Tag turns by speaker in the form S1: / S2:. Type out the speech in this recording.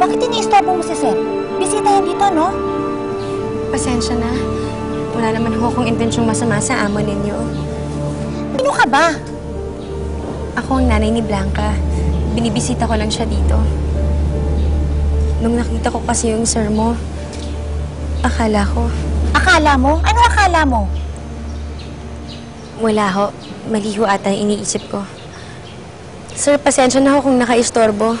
S1: bakit iniistorbo mo si? Bisita yan dito, no?
S2: Pasensya na. Wala naman ho akong intensyong masama sa amo ninyo.
S1: Sino ka ba?
S2: Ako ang nanay ni Blanca. Binibisita ko lang siya dito. Nung nakita ko kasi yung sir mo, akala ko,
S1: Akala mo? Ano akala mo?
S2: wala ho. Mali ho ata iniisip ko. Sir, pasensya na ho kung nakaistorbo.